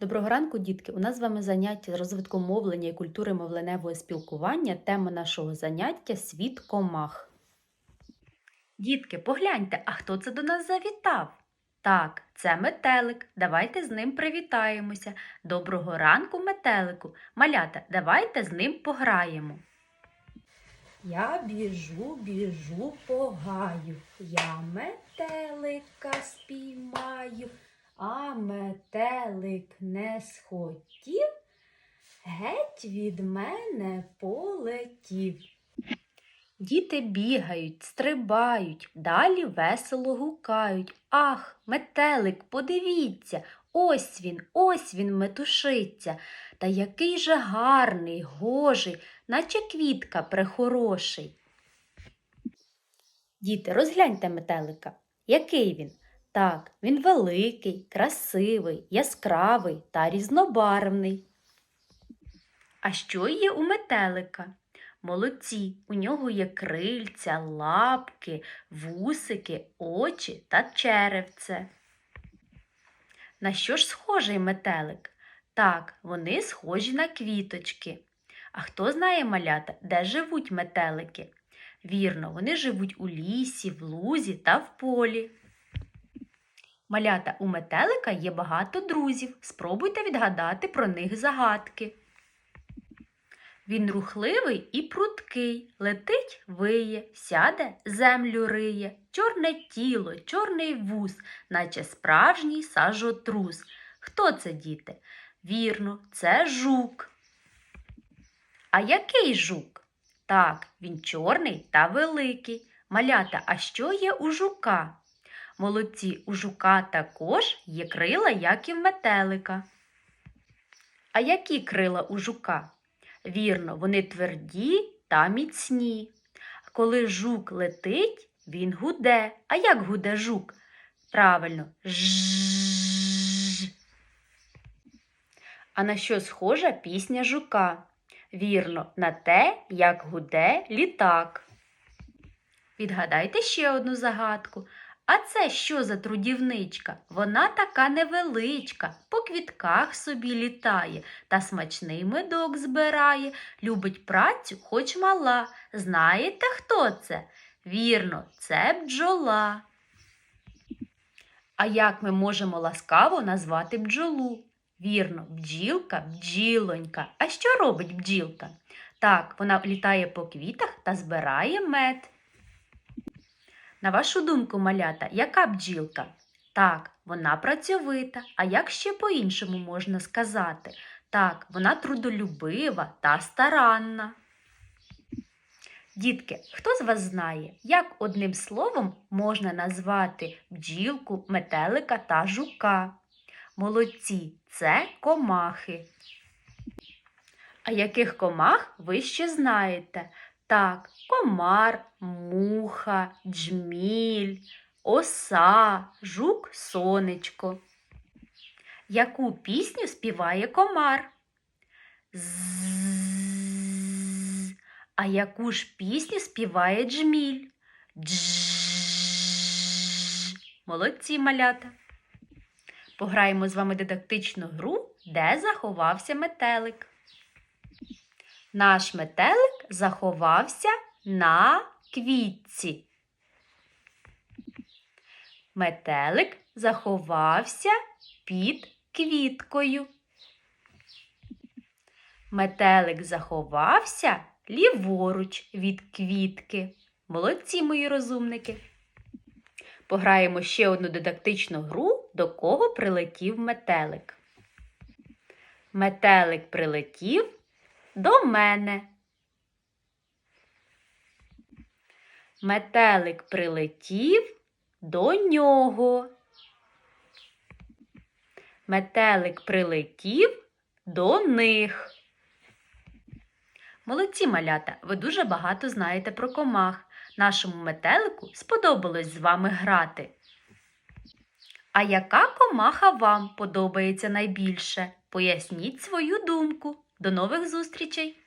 Доброго ранку, дітки! У нас з вами заняття з розвитку мовлення і культури мовленевого спілкування. Тема нашого заняття світ комах. Дітки, погляньте, а хто це до нас завітав? Так, це метелик. Давайте з ним привітаємося. Доброго ранку, метелику. Малята, давайте з ним пограємо. Я біжу, біжу по гаю, я метелика спіймаю, а метелик не схотів, геть від мене полетів. Діти бігають, стрибають, далі весело гукають. Ах, метелик, подивіться, ось він, ось він метушиться. Та який же гарний, гожий, наче квітка прехороший. Діти, розгляньте метелика. Який він? Так, він великий, красивий, яскравий та різнобарвний. А що є у метелика? Молодці, у нього є крильця, лапки, вусики, очі та черевце. На що ж схожий метелик? Так, вони схожі на квіточки. А хто знає малята, де живуть метелики? Вірно, вони живуть у лісі, в лузі та в полі. Малята, у метелика є багато друзів. Спробуйте відгадати про них загадки. Він рухливий і пруткий, летить виє, сяде, землю риє, чорне тіло, чорний вуз, наче справжній сажотрус. Хто це, діти? Вірно, це жук. А який жук? Так, він чорний та великий. Малята, а що є у жука? Молодці, у жука також є крила, як і в метелика. А які крила у жука? Вірно, вони тверді та міцні. Коли жук летить, він гуде. А як гуде жук? Правильно, жжж. А на що схожа пісня жука? Вірно, на те, як гуде літак. Відгадайте ще одну загадку. А це що за трудівничка? Вона така невеличка, по квітках собі літає та смачний медок збирає, любить працю, хоч мала. Знаєте, хто це? Вірно, це бджола. А як ми можемо ласкаво назвати бджолу? Вірно, бджілка, бджілонька. А що робить бджілка? Так, вона літає по квітах та збирає мед. На вашу думку, малята, яка бджілка? Так, вона працьовита. А як ще по-іншому можна сказати? Так, вона трудолюбива та старанна. Дітки, хто з вас знає, як одним словом можна назвати бджілку, метелика та жука? Молодці, це комахи. А яких комах ви ще знаєте? Так, комар, муха, джміль, оса, жук, сонечко. Яку пісню співає комар? З. А яку ж пісню співає джміль? Дж. Молодці малята. Пограємо з вами дидактичну гру, де заховався метелик. Наш метелик заховався на квітці. Метелик заховався під квіткою. Метелик заховався ліворуч від квітки. Молодці, мої розумники. Пограємо ще одну дидактичну гру, до кого прилетів метелик. Метелик прилетів до мене. Метелик прилетів до нього. Метелик прилетів до них. Молодці малята, ви дуже багато знаєте про комах. Нашому метелику сподобалось з вами грати. А яка комаха вам подобається найбільше? Поясніть свою думку. До нових зустрічей!